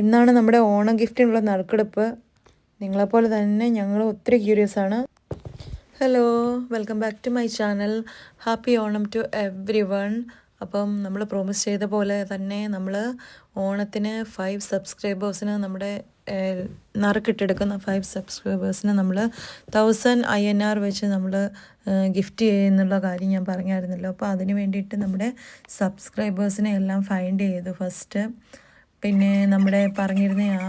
ഇന്നാണ് നമ്മുടെ ഓണം ഗിഫ്റ്റിനുള്ള നറുക്കെടുപ്പ്. നിങ്ങളെപ്പോലെ തന്നെ ഞങ്ങൾ ഒത്തിരി ക്യൂരിയസ് ആണ്. Hello welcome back to my channel happy Onam to everyone അപ്പം നമ്മൾ പ്രോമിസ് ചെയ്ത പോലെ തന്നെ നമ്മൾ ഓണത്തിന് ഫൈവ് സബ്സ്ക്രൈബേഴ്സിന് നമ്മുടെ നറുക്കിട്ടെടുക്കുന്ന ഫൈവ് സബ്സ്ക്രൈബേഴ്സിന് നമ്മൾ തൗസൻഡ് ഐ എൻ ആർ വെച്ച് നമ്മൾ ഗിഫ്റ്റ് ചെയ്യുന്നുള്ള കാര്യം ഞാൻ പറഞ്ഞായിരുന്നല്ലോ. അപ്പോൾ അതിന് വേണ്ടിയിട്ട് നമ്മുടെ സബ്സ്ക്രൈബേഴ്സിനെ എല്ലാം ഫൈൻഡ് ചെയ്തു ഫസ്റ്റ് പിന്നെ നമ്മുടെ പറഞ്ഞിരുന്ന ആ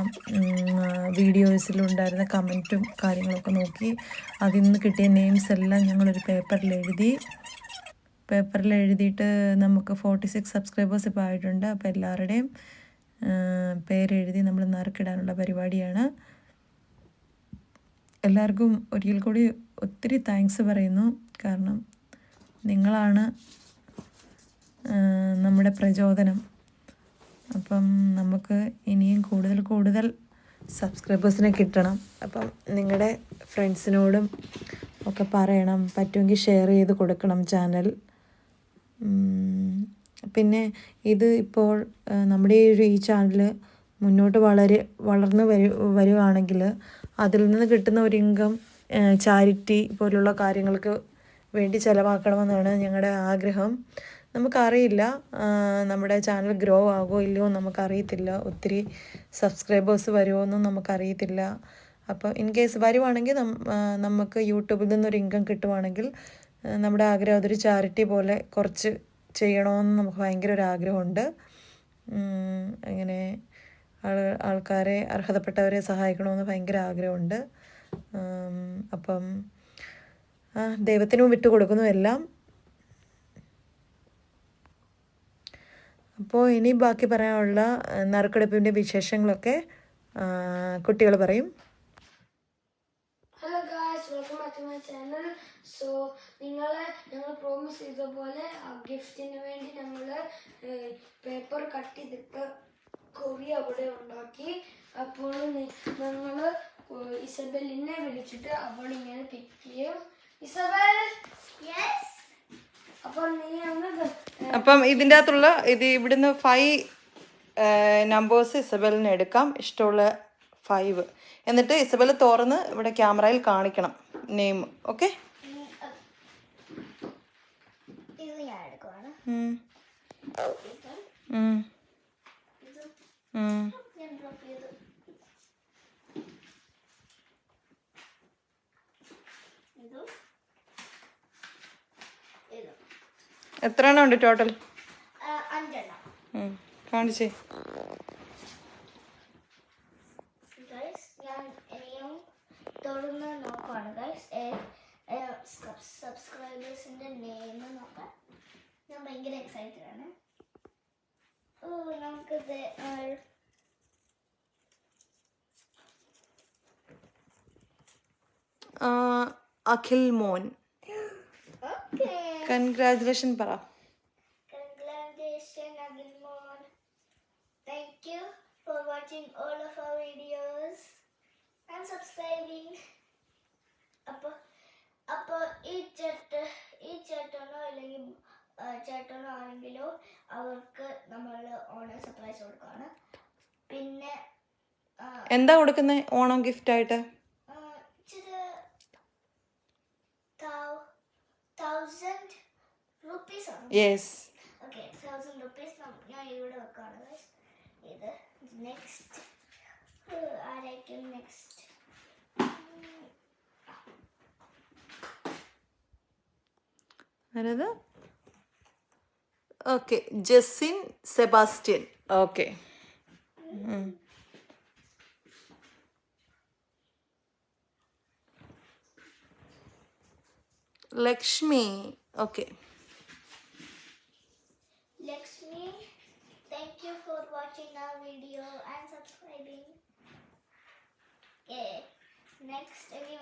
വീഡിയോസിലുണ്ടായിരുന്ന കമന്റും കാര്യങ്ങളൊക്കെ നോക്കി അതിൽ നിന്ന് കിട്ടിയ നെയിംസ് എല്ലാം ഞങ്ങളൊരു പേപ്പറിൽ എഴുതി പേപ്പറിൽ എഴുതിയിട്ട് നമുക്ക് ഫോർട്ടി സിക്സ് സബ്സ്ക്രൈബേഴ്സ് ഇപ്പോൾ ആയിട്ടുണ്ട്. അപ്പോൾ എല്ലാവരുടെയും പേരെഴുതി നമ്മൾ നറുക്കിടാനുള്ള പരിപാടിയാണ്. എല്ലാവർക്കും ഒരിക്കൽ കൂടി ഒത്തിരി താങ്ക്സ് പറയുന്നു. കാരണം നിങ്ങളാണ് നമ്മുടെ പ്രചോദനം. അപ്പം നമുക്ക് ഇനിയും കൂടുതൽ കൂടുതൽ സബ്സ്ക്രൈബേഴ്സിനെ കിട്ടണം. അപ്പം നിങ്ങളുടെ ഫ്രണ്ട്സിനോടും ഒക്കെ പറയണം. പറ്റുമെങ്കിൽ ഷെയർ ചെയ്ത് കൊടുക്കണം ചാനൽ പിന്നെ ഇത് ഇപ്പോൾ നമ്മുടെ ഈ ഒരു ഈ ചാനൽ മുന്നോട്ട് വളരെ വളർന്നു വരു വരുവാണെങ്കിൽ അതിൽ നിന്ന് കിട്ടുന്ന ഒരു ഇൻകം ചാരിറ്റി പോലുള്ള കാര്യങ്ങൾക്ക് വേണ്ടി ചിലവാക്കണമെന്നാണ് ഞങ്ങളുടെ ആഗ്രഹം. നമുക്കറിയില്ല. നമ്മുടെ ചാനൽ ഗ്രോ ആകുമോ ഇല്ലയോ നമുക്കറിയത്തില്ല. ഒത്തിരി സബ്സ്ക്രൈബേഴ്സ് വരുമോ എന്നും നമുക്കറിയത്തില്ല. അപ്പോൾ ഇൻ കേസ് വരുവാണെങ്കിൽ നമുക്ക് യൂട്യൂബിൽ നിന്നൊരു ഇൻകം കിട്ടുവാണെങ്കിൽ നമ്മുടെ ആഗ്രഹം അതൊരു ചാരിറ്റി പോലെ കുറച്ച് ചെയ്യണമെന്ന് നമുക്ക് ഭയങ്കര ഒരു ആഗ്രഹമുണ്ട്. അങ്ങനെ ആൾ ആൾക്കാരെ അർഹതപ്പെട്ടവരെ സഹായിക്കണമെന്ന് ഭയങ്കര ആഗ്രഹമുണ്ട്. അപ്പം ദൈവത്തിനും വിട്ടുകൊടുക്കുന്നു എല്ലാം. അപ്പോൾ ഇനി ബാക്കി പറയാനുള്ള നറുക്കെടുപ്പിന്റെ വിശേഷങ്ങളൊക്കെ കുട്ടികൾ പറയും. Hello guys welcome back to my channel so നിങ്ങൾ ഞങ്ങൾ പ്രോമിസ് ചെയ്ത പോലെ ഗിഫ്റ്റിന് വേണ്ടി ഞങ്ങൾ പേപ്പർ കട്ട് ചെയ്തിട്ട് കൊറി അവിടെ ഉണ്ടാക്കി. അപ്പോൾ ഞങ്ങൾ ഇസബെല്ലിനെ വിളിച്ചിട്ട് അവൾ ഇങ്ങനെ പിക്ക് ചെയ്യും. ഇസബെൽ? യെസ് അപ്പം ഇതിന്റെ അകത്തുള്ള ഇത് ഇവിടുന്ന് ഫൈവ് നമ്പേഴ്സ് ഇസബലിന് എടുക്കാം. ഇഷ്ടമുള്ള ഫൈവ് എന്നിട്ട് ഇസബൽ തുറന്ന് ഇവിടെ ക്യാമറയിൽ കാണിക്കണം നെയിം ഓക്കെ ഇത് ഉം. എടുക്കുവാണ് ഞാൻ ഡ്രോപ്പ് ചെയ്തു ഇതും ഇതും എത്ര എണ്ണം ഉണ്ട് ടോട്ടൽ കാണിച്ചേ. തുറന്ന് നോക്കുവാണ്. സബ്സ്ക്രൈബേഴ്സിന്റെ നെയിം ഞാൻ ഭയങ്കര എക്സൈറ്റഡ് ആണ്. ഓ നമുക്കിത് അഖിൽ മോൻ. കൺഗ്രാജുലേഷൻ പറ Congratulations, Agilmon. Thank you for watching all of our videos and subscribing. അപ്പൊ അപ്പൊ ഈ ചേട്ട ഈ ചേട്ടനോ അല്ലെങ്കിൽ ചേട്ടനോ ആണെങ്കിലോ അവർക്ക് നമ്മൾ ഓണം സർപ്രൈസ് കൊടുക്കുകയാണ് പിന്നെ എന്താ കൊടുക്കുന്നത് ഓണം ഗിഫ്റ്റ് ആയിട്ട് ആ, ഇച്ചിരി തൗസൻഡ് റുപ്പീസ് ആണ് യെസ് ഓക്കെ തൗസൻഡ് റുപ്പീസ് ഞാൻ ഇവിടെ വെക്കാണ്. ഇത് നെക്സ്റ്റ് ആരായിരിക്കും നെക്സ്റ്റ് ആരത്? Okay Jesin Sebastian okay Lakshmi okay watching our video and subscribing. Okay. Next, any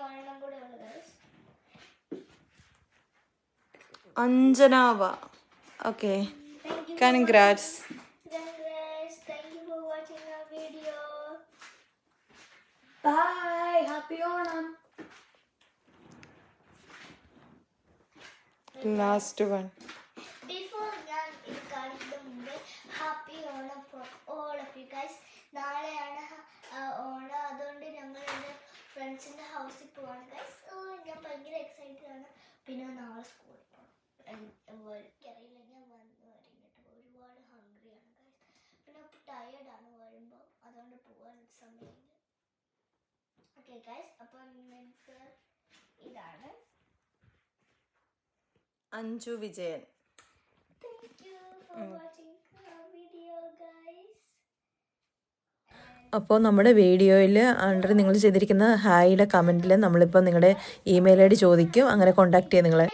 Anjanava. Okay. Thank you Congrats. Congrats. Thank you for watching our video. Bye. Happy Onam. Last one. ഹൗസിൽ പോവാണ് guys ഞാൻ ഭയങ്കര excited ആണ്. പിന്നെ നാളെ സ്കൂളിൽ പോകണം എനിക്കറിയില്ല. ഞാൻ വന്ന് കഴിഞ്ഞിട്ട് ഒരുപാട് ഹംഗ്രിയാണ് ഗൈസ് പിന്നെ ടയേർഡാണ് വരുമ്പോൾ അതുകൊണ്ട് പോകാൻ സമയമില്ല. ഓക്കെ ഗൈസ് അപ്പം നിങ്ങൾക്ക് ഇതാണ്. Anju Vijayan. Thank you for watching video guys അപ്പോൾ നമ്മുടെ വീഡിയോയിൽ അണ്ടർ നിങ്ങൾ ചെയ്തിരിക്കുന്ന ഹായിയുടെ കമന്റിൽ നമ്മളിപ്പോൾ നിങ്ങളുടെ ഇമെയിൽ ഐ ഡി ചോദിക്കും അങ്ങനെ കോൺടാക്ട് ചെയ്യാം നിങ്ങളെ.